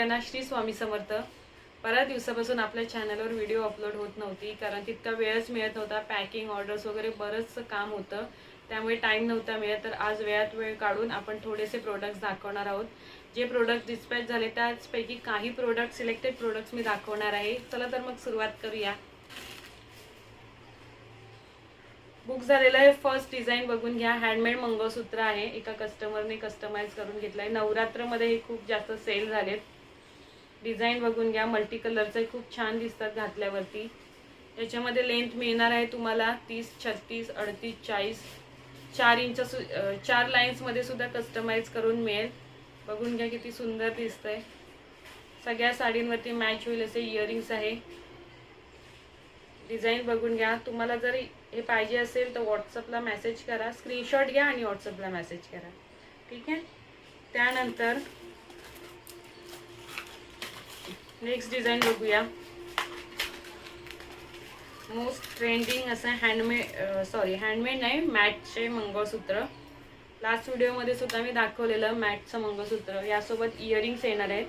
सगळ्यांना श्री स्वामी समर्थ. बऱ्याच दिवसापासून आपल्या चॅनलवर व्हिडिओ अपलोड होत नव्हती कारण तितका वेळच मिळत नव्हता पॅकिंग ऑर्डर्स वगैरे बरंचसं काम होतं. त्यामुळे टाईम नव्हता मिळत तर आज वेळात वेळ काढून आपण थोडेसे प्रोडक्ट्स दाखवणार आहोत. जे प्रोडक्ट डिस्पॅच झाले त्याचपैकी काही प्रोडक्ट सिलेक्टेड प्रोडक्ट्स मी दाखवणार आहे. चला तर मग सुरुवात करूया. बुक झालेलं आहे फर्स्ट डिझाईन बघून घ्या. हँडमेड मंगळसूत्र आहे. एका कस्टमरने कस्टमाइज करून घेतलं आहे नवरात्रमध्ये हे खूप जास्त सेल झालेत. डिझाईन बघून घ्या मल्टी कलरचे खूप छान दिसतात घातल्यावरती. त्याच्यामध्ये लेंथ मिळणार आहे तुम्हाला तीस छत्तीस अडतीस चाळीस. चार इंच सु चार लाईन्समध्ये सुद्धा कस्टमाइज करून मिळेल. बघून घ्या किती सुंदर दिसतंय. सगळ्या साडींवरती मॅच होईल असे इयरिंग्स आहे. डिझाईन बघून घ्या. तुम्हाला जर हे पाहिजे असेल तर व्हॉट्सअपला मेसेज करा. स्क्रीनशॉट घ्या आणि व्हॉट्सअपला मेसेज करा. ठीक आहे? त्यानंतर नेक्स्ट डिझाईन बघूया. मोस्ट ट्रेंडिंग असं हँडमेड सॉरी हँडमेड नाही मॅटचे मंगळसूत्र. लास्ट व्हिडिओमध्ये सुद्धा मी दाखवलेलं मॅटचं मंगळसूत्र. यासोबत इयरिंग्स येणार आहेत.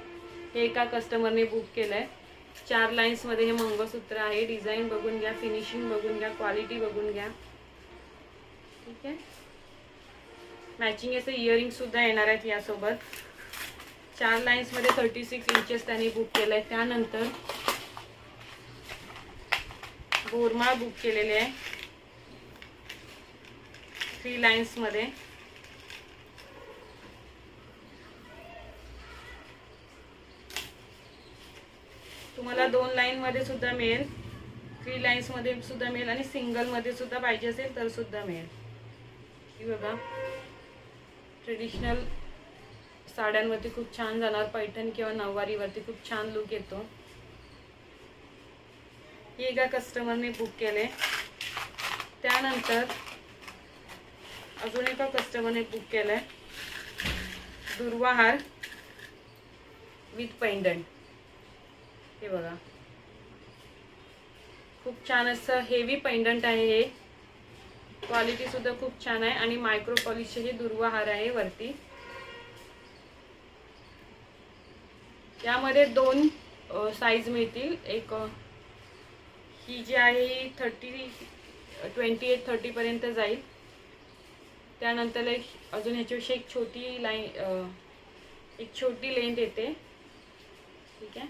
हे एका कस्टमरने बुक केलं आहे चार लाईन्समध्ये हे मंगळसूत्र आहे. डिझाईन बघून घ्या फिनिशिंग बघून घ्या क्वालिटी बघून घ्या. ठीक आहे? मॅचिंग असे इयरिंग सुद्धा येणार आहेत यासोबत. चार लाईन्समध्ये थर्टी सिक्स इंचेस त्यांनी बुक केलं आहे त्यानंतर बोरमाळ बुक केलेले आहे. थ्री लाईन्समध्ये तुम्हाला दोन लाईनमध्ये सुद्धा मिळेल. थ्री लाईन्समध्ये सुद्धा मिळेल आणि सिंगलमध्ये सुद्धा पाहिजे असेल तर सुद्धा मिळेल. ही बघा. ट्रेडिशनल साड्यांवरती खूप छान जाणार. पैठण किंवा नऊवारीवरती खूप छान लुक येतो. हे एका कस्टमरने बुक केले. त्यानंतर अजून एका कस्टमरने बुक केलंय. दुर्वाहार विथ पैंडंट हे बघा. खूप छान असं हेवी पेंडंट आहे हे. क्वालिटी सुद्धा खूप छान आहे आणि मायक्रो पॉलिशचे हे दुर्वाहार आहे वरती. यामध्ये दोन साईज मिळतील. एक ही जी आहे ही थर्टी ट्वेंटी एट थर्टीपर्यंत जाईल. त्यानंतर एक अजून ह्याच्याविषयी एक छोटी लाईन एक छोटी लेंथ येते. ठीक आहे?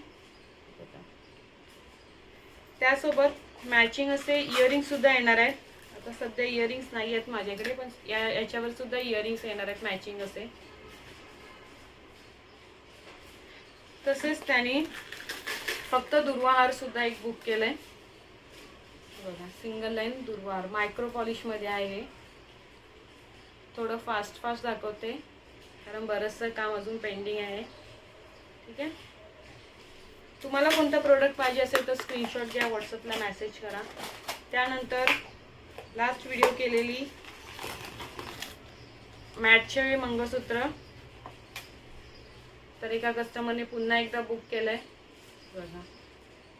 त्यासोबत मॅचिंग असे इयरिंगसुद्धा येणार आहेत. आता सध्या इयरिंग्स नाही आहेत माझ्याकडे पण या याच्यावर सुद्धा इयरिंग्स येणार आहेत मॅचिंग असे. तसेच त्याने फक्त दुर्वाहार सुद्धा एक बुक केलंय. बघा सिंगल लाईन दुर्वाहार मायक्रो पॉलिशमध्ये आहे थोडं फास्ट फास्ट दाखवते कारण बरंचसं काम अजून पेंडिंग आहे. ठीक आहे? तुम्हाला कोणतं प्रोडक्ट पाहिजे असेल तर स्क्रीनशॉट घ्या व्हॉट्सअपला मेसेज करा. त्यानंतर लास्ट व्हिडिओ केलेली मॅटचे मंगळसूत्र. तर एका कस्टमरने पुन्हा एकदा बुक केलंय. बघा.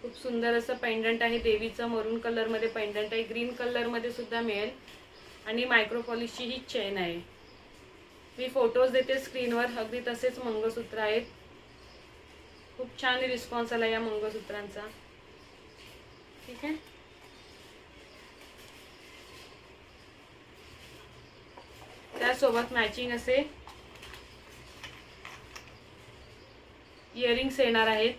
खूप सुंदर असं पेंडंट आहे. देवीचं मरून कलरमध्ये पेंडंट आहे. ग्रीन कलरमध्ये सुद्धा मिळेल. आणि मायक्रोपॉलिशची ही चेन आहे. मी फोटोज देते स्क्रीनवर अगदी तसेच मंगळसूत्र आहेत. खूप छान रिस्पॉन्स आला या मंगळसूत्रांचा. ठीक आहे? त्यासोबत मॅचिंग असे इयरिंग्स येणार आहेत.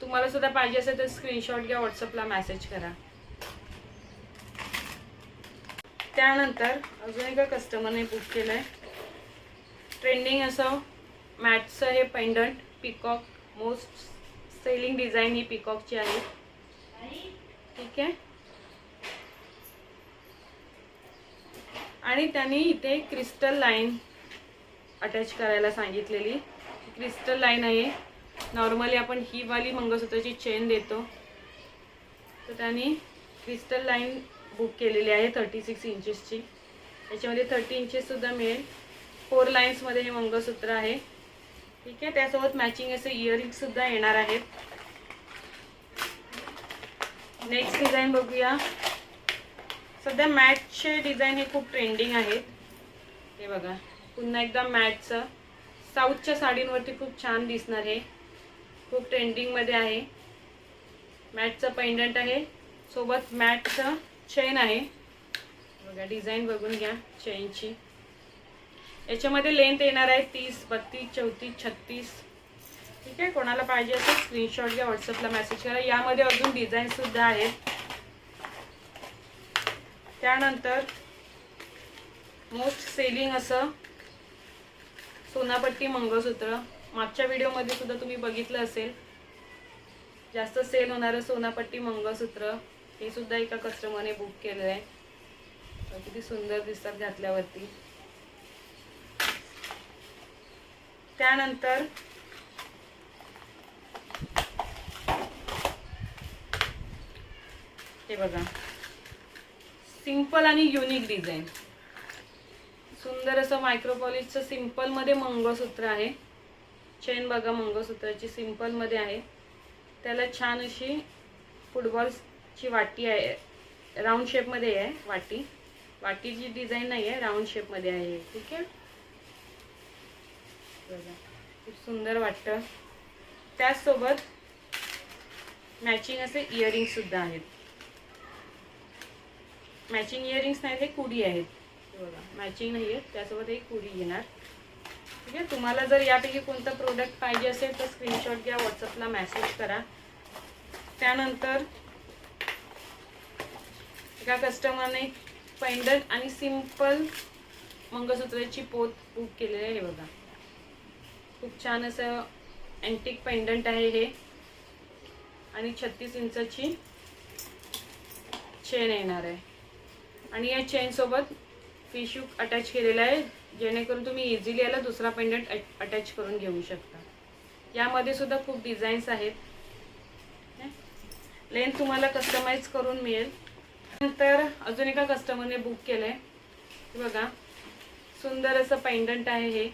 तुम्हाला सुद्धा पाहिजे असेल तर स्क्रीनशॉट घ्या व्हॉट्सअपला मेसेज करा. त्यानंतर अजून एका कस्टमरने बुक केलं आहे ट्रेंडिंग असं मॅटचं हे pendant peacock most selling design ही पिकॉकची आहे. ठीक आहे? आणि त्यांनी इथे क्रिस्टल लाईन अटॅच करायला सांगितलेली. क्रिस्टल लाईन आहे. नॉर्मली आपण ही वाली मंगळसूत्राची चेन देतो. तर त्यांनी क्रिस्टल लाईन बुक केलेली आहे थर्टी सिक्स इंचेसची याच्यामध्ये थर्टी इंचेससुद्धा मिळेल. फोर लाईन्समध्ये हे मंगळसूत्र आहे. ठीक आहे? त्यासोबत मॅचिंग असे इयरिंगसुद्धा येणार आहेत. नेक्स्ट डिझाईन बघूया. सध्या मॅटचे डिझाईन हे खूप ट्रेंडिंग आहेत. हे बघा. पुन्हा एकदा मॅटचं साऊथच्या साडींवरती खूप छान दिसणार हे. खूप ट्रेंडिंगमध्ये आहे. मॅटचं पेंडंट आहे. सोबत मॅटचं चेन आहे. बघा डिझाईन बघून घ्या चेनची याच्यामध्ये लेंथ येणार आहे तीस बत्तीस चौतीस छत्तीस. ठीक आहे कोणाला पाहिजे असेल स्क्रीनशॉट घ्या व्हॉट्सअपला मेसेज करा. यामध्ये अजून डिझाईनसुद्धा आहेत. त्यानंतर मोस्ट सेलिंग असं सोनापट्टी मंगळसूत्र. मागच्या व्हिडिओमध्ये सुद्धा तुम्ही बघितलं असेल. जास्त सेल होणारं सोनापट्टी मंगळसूत्र. हे सुद्धा एका कस्टमरने बुक केलं आहे किती सुंदर दिसतात घातल्यावरती. त्यानंतर हे बघा. सिंपल आणि युनिक डिझाईन सुंदर असं मायक्रोपॉलिशचं सिम्पलमध्ये मंगळसूत्र आहे. चेन बघा मंगळसूत्राची सिम्पलमध्ये आहे. त्याला छान अशी फुटबॉलची वाटी आहे. राऊंड शेपमध्ये आहे वाटी. वाटीची डिझाईन नाही आहे राऊंड शेपमध्ये आहे. ठीक आहे? बघा. खूप सुंदर वाटतं. त्याचसोबत मॅचिंग असे इयरिंग्ससुद्धा आहेत. मॅचिंग इयरिंग्स नाही हे कुडी आहेत. बघा मॅचिंग नाही आहे त्यासोबत एक पुरी येणार ठीक आहे तुम्हाला जर यापैकी कोणता प्रोडक्ट पाहिजे असेल तर स्क्रीनशॉट घ्या व्हॉट्सअपला मेसेज करा. त्यानंतर एका कस्टमरने पेंडंट आणि सिंपल मंगळसूत्राची पोत बुक केलेली आहे हे बघा. खूप छान असं अँटिक पेंडंट आहे हे. आणि छत्तीस इंचाची चेन येणार आहे. आणि या चेनसोबत फिशू अटॅच केलेला आहे जेणेकरून तुम्ही इझिली याला दुसरा पेंडंट अटॅच करून घेऊ शकता. यामध्ये सुद्धा खूप डिझाईन्स आहेत. लेन तुम्हाला कस्टमाइज करून मिळेल. नंतर अजून एका कस्टमरने बुक केलं आहे बघा सुंदर असं पेंडंट आहे हे.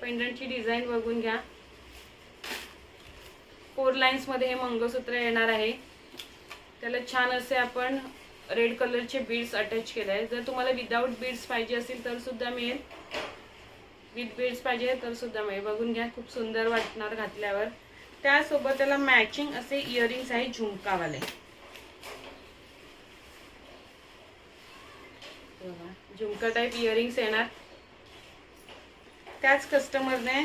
पेंडंटची डिझाईन बघून घ्या. फोर लाईन्समध्ये हे मंगळसूत्र येणार आहे. त्याला छान असे आपण रेड कलरचे बीड्स अटॅच केले आहेत जर तुम्हाला विदाऊट बीड्स पाहिजे असतील तर सुद्धा मिळेल. विथ बीड्स पाहिजे तर सुद्धा मिळेल. बघून घ्या खूप सुंदर वाटणार घातल्यावर. त्यासोबत त्याला मॅचिंग असे इयरिंग्स आहे झुमकावाले. झुमका टाईप इयरिंग्स येणार. त्याच कस्टमरने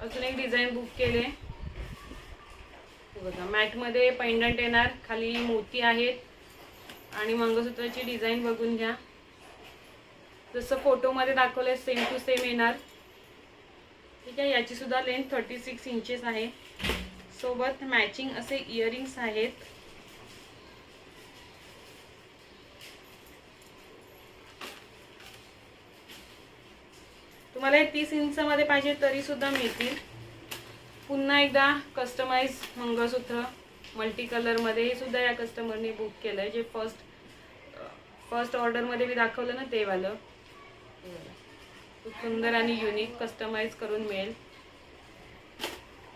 अजून एक डिझाईन बुक केले. बघा मॅटमध्ये पेंडंट येणार खाली मोती आहेत आणि मंगळसूत्राची डिझाईन बघून घ्या. जसं फोटोमध्ये दाखवलं सेम टू सेम येणार. ठीक आहे याची सुद्धा लेंथ थर्टी सिक्स इंचेस आहे. सोबत मॅचिंग असे इयरिंग्स आहेत. तुम्हाला हे तीस इंचमध्ये पाहिजे तरी सुद्धा मिळतील. पुन्हा एकदा कस्टमाइज मंगळसूत्र मल्टी कलरमध्ये हे सुद्धा या कस्टमरने बुक केलं आहे जे फर्स्ट फर्स्ट ऑर्डरमध्ये मी दाखवलं ना ते वालं खूप सुंदर आणि युनिक कस्टमाइज करून मिळेल.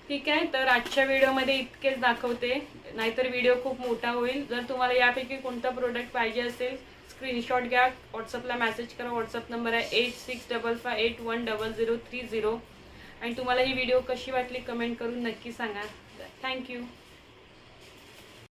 ठीक आहे तर आजच्या व्हिडिओमध्ये इतकेच दाखवते. नाहीतर व्हिडिओ खूप मोठा होईल. जर तुम्हाला यापैकी कोणता प्रोडक्ट पाहिजे असेल स्क्रीनशॉट घ्या. व्हॉट्सअपला मेसेज करा. व्हॉट्सअप नंबर आहे eight six double five eight one double zero three zero आणि तुम्हाला ही व्हिडिओ कशी वाटली कमेंट करून नक्की सांगा. थँक्यू